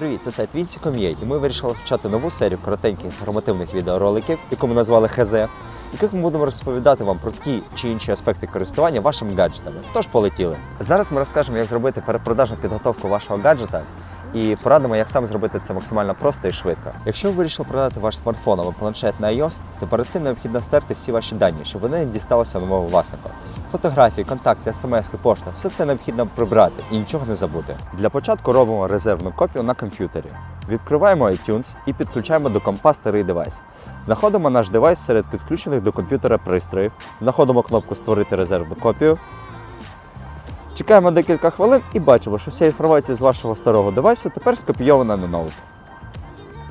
Привіт, це сайт Vinci.com.ua і ми вирішили почати нову серію коротеньких інформативних відеороликів, яку ми назвали ХЗ, в яких ми будемо розповідати вам про ті чи інші аспекти користування вашими гаджетами. Тож полетіли. Зараз ми розкажемо, як зробити перепродажну підготовку вашого гаджета і порадимо, як саме зробити це максимально просто і швидко. Якщо ви вирішили продати ваш смартфон або планшет на iOS, то перед цим необхідно стерти всі ваші дані, щоб вони дісталися нового власника. Фотографії, контакти, смс, пошта все це необхідно прибрати і нічого не забути. Для початку робимо резервну копію на комп'ютері. Відкриваємо iTunes і підключаємо до компа старий девайс. Знаходимо наш девайс серед підключених до комп'ютера пристроїв, знаходимо кнопку Створити резервну копію. Чекаємо декілька хвилин і бачимо, що вся інформація з вашого старого девайсу тепер скопійована на ноут.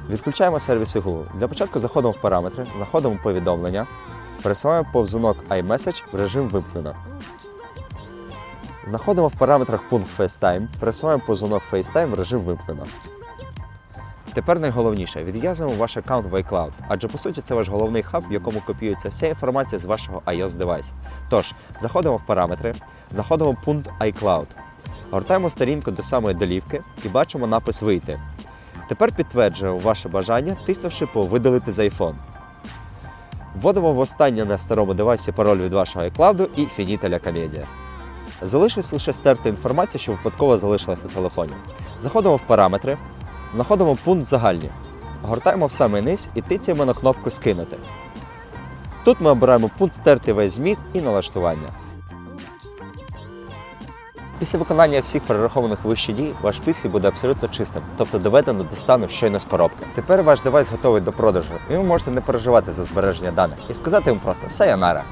Відключаємо сервіси Google. Для початку заходимо в параметри, знаходимо повідомлення, пересуваємо повзунок iMessage в режим вимкнено. Знаходимо в параметрах пункт FaceTime, пересуваємо повзунок FaceTime в режим вимкнено. Тепер найголовніше відв'язуємо ваш аккаунт в iCloud, адже по суті це ваш головний хаб, в якому копіюється вся інформація з вашого iOS девайсу. Тож, заходимо в параметри, знаходимо пункт iCloud, гортаємо сторінку до самої долівки і бачимо напис Вийти. Тепер підтверджуємо ваше бажання, тиснувши по Видалити з iPhone. Вводимо в останнє на старому девайсі пароль від вашого iCloud і фінітеля комедія. Залишилось лише стерти інформацію, що випадково залишилась на телефоні. Заходимо в параметри, знаходимо пункт загальні. Гортаємо в самий низ і тицяємо на кнопку Скинути. Тут ми обираємо пункт стерти весь зміст і налаштування. Після виконання всіх перерахованих вище дій ваш після буде абсолютно чистим, тобто доведено до стану щойно з коробки. Тепер ваш девайс готовий до продажу, і ви можете не переживати за збереження даних і сказати йому просто «Сайонара».